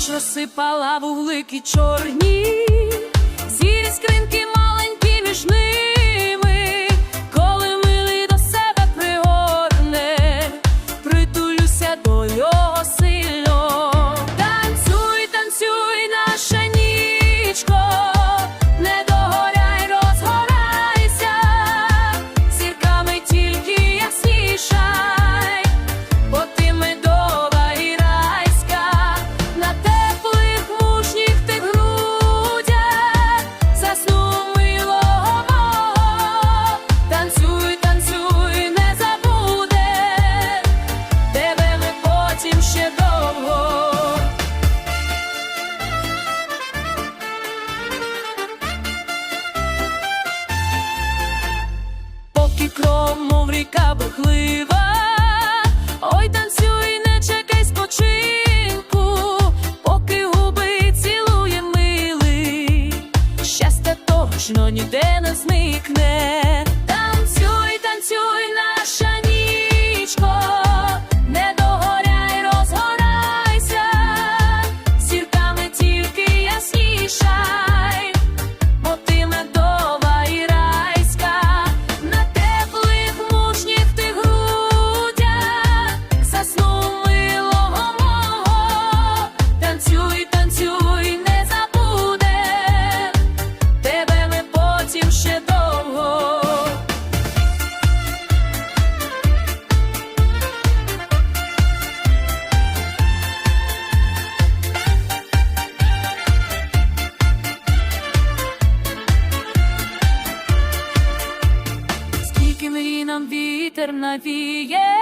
ніч розсипала вуглики чорні. ріка бурхлива, ой, танцюй, не чекай спочинку, поки губи цілує милий, щастя точно ніде не зникне. вітер навіє,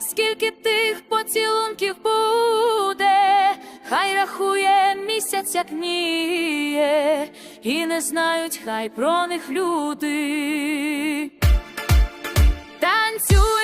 скільки тих поцілунків буде, хай рахує місяць, як ніє, і не знають, хай про них люди. Танцюй!